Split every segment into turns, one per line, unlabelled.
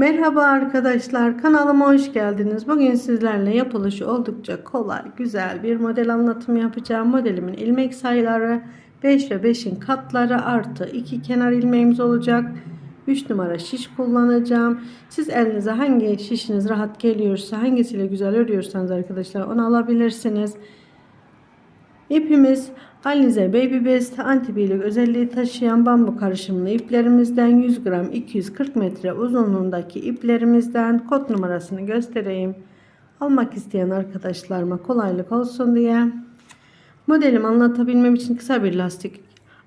Merhaba arkadaşlar kanalıma hoş geldiniz. Bugün sizlerle yapılışı oldukça kolay güzel bir model anlatımı yapacağım. Modelimin ilmek sayıları 5 ve 5'in katları artı 2 kenar ilmeğimiz olacak. 3 numara şiş kullanacağım. Siz elinize hangi şişiniz rahat geliyorsa hangisiyle güzel örüyorsanız arkadaşlar onu alabilirsiniz. İpimiz Alize Baby Best antibiyotik özelliği taşıyan bambu karışımlı iplerimizden 100 gram 240 metre uzunluğundaki iplerimizden kod numarasını göstereyim. Almak isteyen arkadaşlarıma kolaylık olsun diye. Modelimi anlatabilmem için kısa bir lastik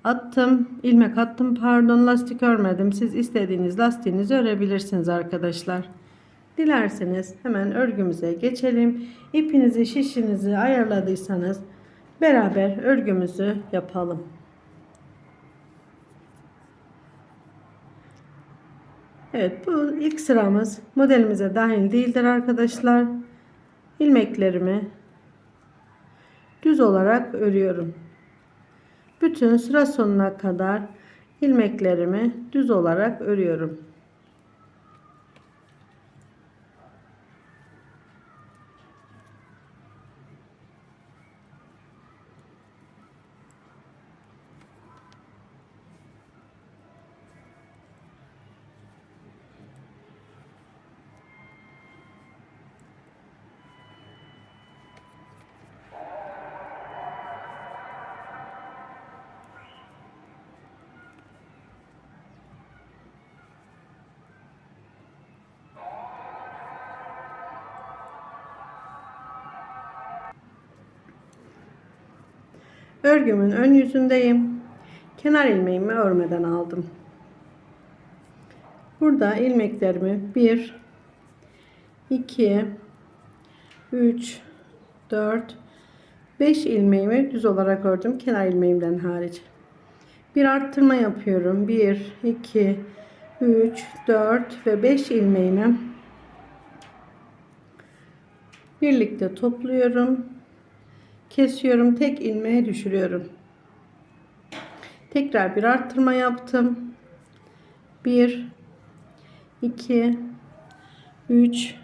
attım. ilmek attım pardon lastik örmedim. Siz istediğiniz lastiğinizi örebilirsiniz arkadaşlar. Dilerseniz hemen örgümüze geçelim. İpinizi şişinizi ayarladıysanız beraber örgümüzü yapalım. Evet bu ilk sıramız modelimize dahil değildir arkadaşlar. İlmeklerimi düz olarak örüyorum. Bütün sıra sonuna kadar ilmeklerimi düz olarak örüyorum. Örgümün ön yüzündeyim. Kenar ilmeğimi örmeden aldım. Burada ilmeklerimi 1 2 3 4 5 ilmeğimi düz olarak ördüm kenar ilmeğimden hariç. Bir arttırma yapıyorum. 1 2 3 4 ve 5 ilmeğimi birlikte topluyorum kesiyorum tek ilmeğe düşürüyorum. Tekrar bir arttırma yaptım. 1 2 3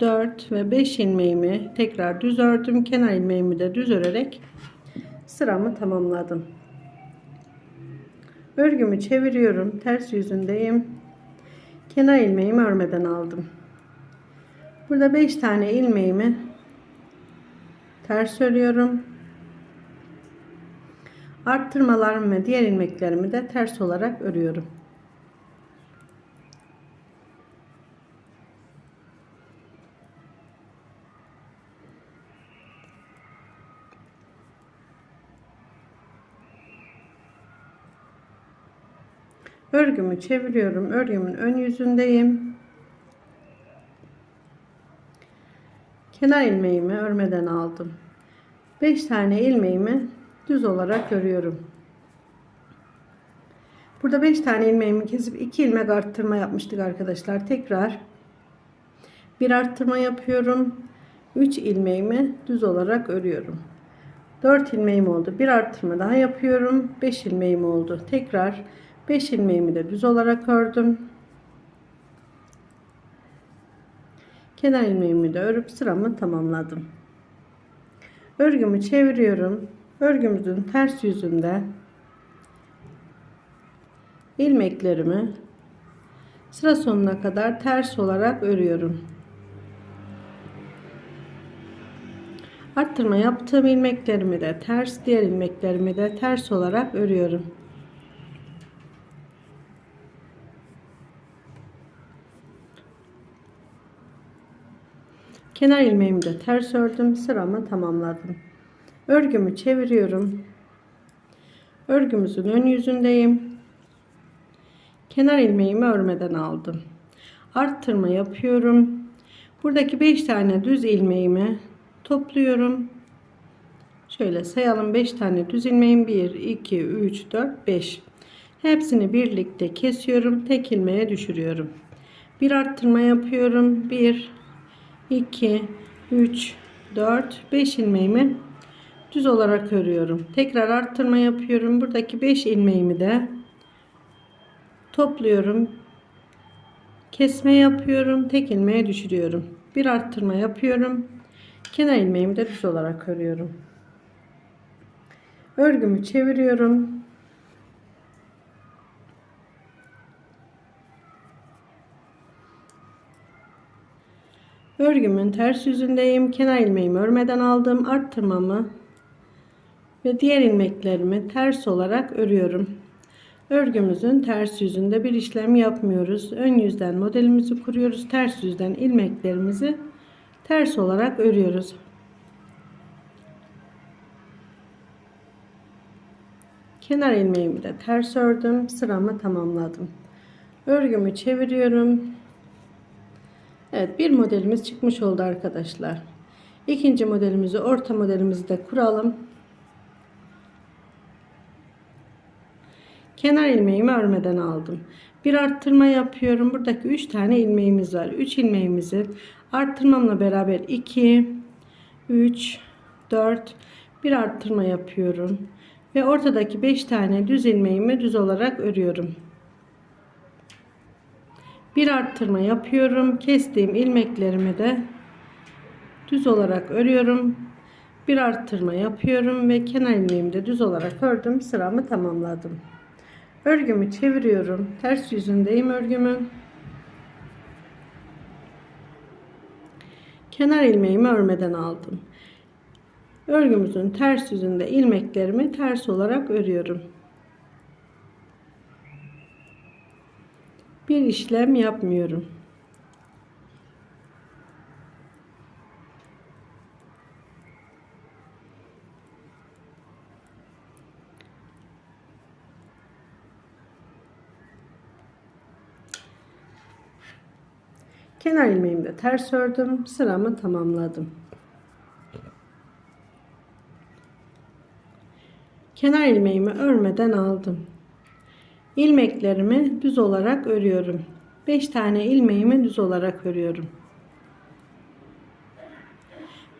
4 ve 5 ilmeğimi tekrar düz ördüm. Kenar ilmeğimi de düz örerek sıramı tamamladım. Örgümü çeviriyorum. Ters yüzündeyim. Kenar ilmeğimi örmeden aldım. Burada 5 tane ilmeğimi ters örüyorum. Arttırmalarımı ve diğer ilmeklerimi de ters olarak örüyorum. Örgümü çeviriyorum. Örgümün ön yüzündeyim. Kenar ilmeğimi örmeden aldım. 5 tane ilmeğimi düz olarak örüyorum. Burada 5 tane ilmeğimi kesip 2 ilmek arttırma yapmıştık arkadaşlar. Tekrar bir arttırma yapıyorum. 3 ilmeğimi düz olarak örüyorum. 4 ilmeğim oldu. Bir arttırma daha yapıyorum. 5 ilmeğim oldu. Tekrar 5 ilmeğimi de düz olarak ördüm. Kenar ilmeğimi de örüp sıramı tamamladım. Örgümü çeviriyorum. Örgümüzün ters yüzünde ilmeklerimi sıra sonuna kadar ters olarak örüyorum. Arttırma yaptığım ilmeklerimi de ters, diğer ilmeklerimi de ters olarak örüyorum. Kenar ilmeğimi de ters ördüm. Sıramı tamamladım. Örgümü çeviriyorum. Örgümüzün ön yüzündeyim. Kenar ilmeğimi örmeden aldım. Arttırma yapıyorum. Buradaki 5 tane düz ilmeğimi topluyorum. Şöyle sayalım 5 tane düz ilmeğim 1 2 3 4 5. Hepsini birlikte kesiyorum. Tek ilmeğe düşürüyorum. Bir arttırma yapıyorum. 1 2 3 4 5 ilmeğimi düz olarak örüyorum. Tekrar arttırma yapıyorum. Buradaki 5 ilmeğimi de topluyorum. Kesme yapıyorum. Tek ilmeğe düşürüyorum. Bir arttırma yapıyorum. Kenar ilmeğimi de düz olarak örüyorum. Örgümü çeviriyorum. Örgümün ters yüzündeyim. Kenar ilmeğimi örmeden aldım. Arttırmamı ve diğer ilmeklerimi ters olarak örüyorum. Örgümüzün ters yüzünde bir işlem yapmıyoruz. Ön yüzden modelimizi kuruyoruz. Ters yüzden ilmeklerimizi ters olarak örüyoruz. Kenar ilmeğimi de ters ördüm. Sıramı tamamladım. Örgümü çeviriyorum. Evet bir modelimiz çıkmış oldu arkadaşlar. İkinci modelimizi orta modelimizi de kuralım. Kenar ilmeğimi örmeden aldım. Bir arttırma yapıyorum. Buradaki 3 tane ilmeğimiz var. 3 ilmeğimizi arttırmamla beraber 2 3 4 bir arttırma yapıyorum. Ve ortadaki 5 tane düz ilmeğimi düz olarak örüyorum. Bir arttırma yapıyorum. Kestiğim ilmeklerimi de düz olarak örüyorum. Bir arttırma yapıyorum ve kenar ilmeğimi de düz olarak ördüm. Sıramı tamamladım. Örgümü çeviriyorum. Ters yüzündeyim örgümün. Kenar ilmeğimi örmeden aldım. Örgümüzün ters yüzünde ilmeklerimi ters olarak örüyorum. Bir işlem yapmıyorum. Kenar ilmeğimi de ters ördüm. Sıramı tamamladım. Kenar ilmeğimi örmeden aldım. İlmeklerimi düz olarak örüyorum. 5 tane ilmeğimi düz olarak örüyorum.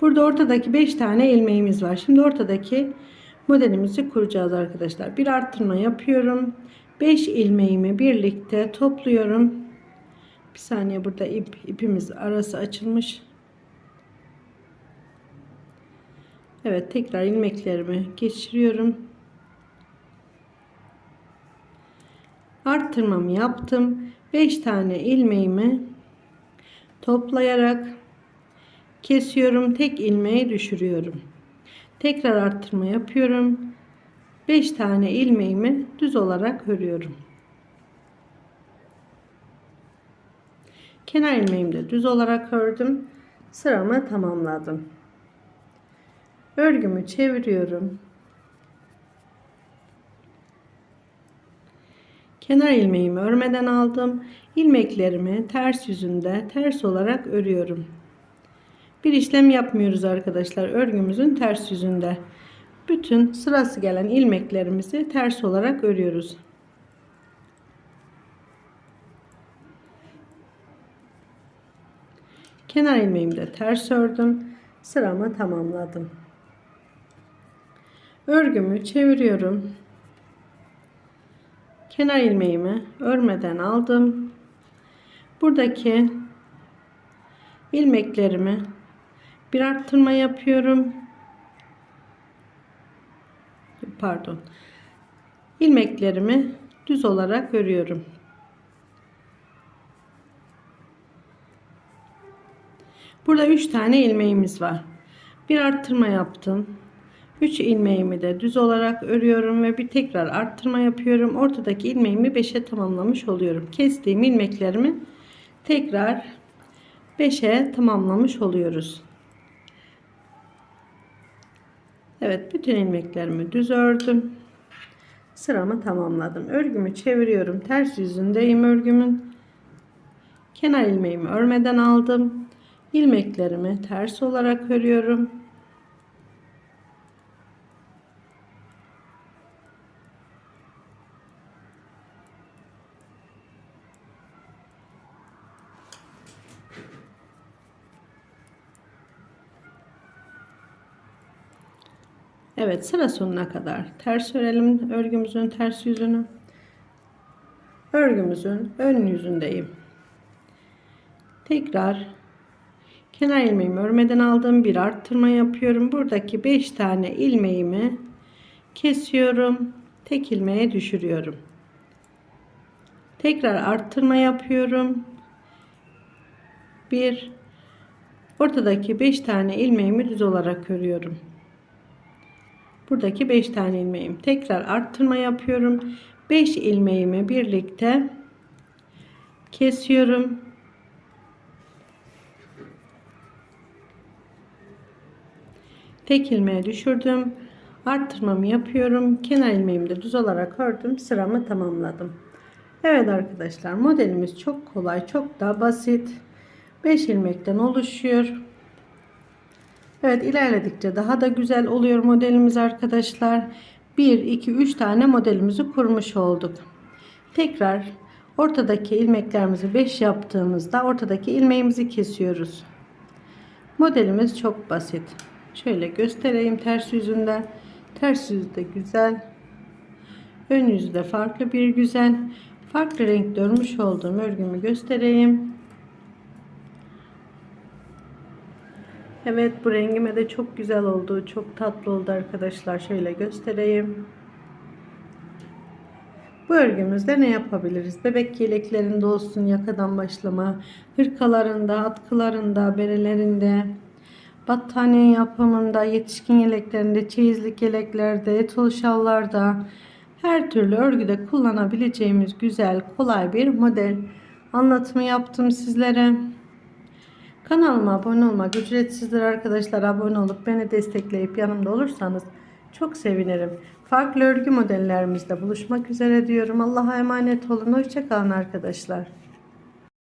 Burada ortadaki 5 tane ilmeğimiz var. Şimdi ortadaki modelimizi kuracağız arkadaşlar. Bir arttırma yapıyorum. 5 ilmeğimi birlikte topluyorum. Bir saniye burada ip ipimiz arası açılmış. Evet tekrar ilmeklerimi geçiriyorum. Arttırmamı yaptım. 5 tane ilmeğimi toplayarak kesiyorum. Tek ilmeği düşürüyorum. Tekrar arttırma yapıyorum. 5 tane ilmeğimi düz olarak örüyorum. Kenar ilmeğimi de düz olarak ördüm. Sıramı tamamladım. Örgümü çeviriyorum. Kenar ilmeğimi örmeden aldım. İlmeklerimi ters yüzünde ters olarak örüyorum. Bir işlem yapmıyoruz arkadaşlar. Örgümüzün ters yüzünde. Bütün sırası gelen ilmeklerimizi ters olarak örüyoruz. Kenar ilmeğimi de ters ördüm. Sıramı tamamladım. Örgümü çeviriyorum. Kenar ilmeğimi örmeden aldım. Buradaki ilmeklerimi bir arttırma yapıyorum. Pardon. ilmeklerimi düz olarak örüyorum. Burada 3 tane ilmeğimiz var. Bir arttırma yaptım. 3 ilmeğimi de düz olarak örüyorum ve bir tekrar arttırma yapıyorum. Ortadaki ilmeğimi 5'e tamamlamış oluyorum. Kestiğim ilmeklerimi tekrar 5'e tamamlamış oluyoruz. Evet bütün ilmeklerimi düz ördüm. Sıramı tamamladım. Örgümü çeviriyorum. Ters yüzündeyim örgümün. Kenar ilmeğimi örmeden aldım. İlmeklerimi ters olarak örüyorum. Evet sıra sonuna kadar ters örelim örgümüzün ters yüzünü. Örgümüzün ön yüzündeyim. Tekrar kenar ilmeğimi örmeden aldığım bir arttırma yapıyorum. Buradaki 5 tane ilmeğimi kesiyorum. Tek ilmeğe düşürüyorum. Tekrar arttırma yapıyorum. Bir ortadaki 5 tane ilmeğimi düz olarak örüyorum. Buradaki 5 tane ilmeğim. Tekrar arttırma yapıyorum. 5 ilmeğimi birlikte kesiyorum. Tek ilmeğe düşürdüm. Arttırmamı yapıyorum. Kenar ilmeğimi de düz olarak ördüm. Sıramı tamamladım. Evet arkadaşlar modelimiz çok kolay, çok da basit. 5 ilmekten oluşuyor. Evet ilerledikçe daha da güzel oluyor modelimiz arkadaşlar. 1, 2, 3 tane modelimizi kurmuş olduk. Tekrar ortadaki ilmeklerimizi 5 yaptığımızda ortadaki ilmeğimizi kesiyoruz. Modelimiz çok basit. Şöyle göstereyim ters yüzünde. Ters yüzde güzel. Ön yüzde farklı bir güzel. Farklı renkte örmüş olduğum örgümü göstereyim. Evet bu rengime de çok güzel oldu. Çok tatlı oldu arkadaşlar. Şöyle göstereyim. Bu örgümüzde ne yapabiliriz? Bebek yeleklerinde olsun yakadan başlama, hırkalarında, atkılarında, berelerinde, battaniye yapımında, yetişkin yeleklerinde, çeyizlik yeleklerde, etol şallarda, her türlü örgüde kullanabileceğimiz güzel, kolay bir model anlatımı yaptım sizlere. Kanalıma abone olmak ücretsizdir arkadaşlar. Abone olup beni destekleyip yanımda olursanız çok sevinirim. Farklı örgü modellerimizde buluşmak üzere diyorum. Allah'a emanet olun. Hoşçakalın arkadaşlar.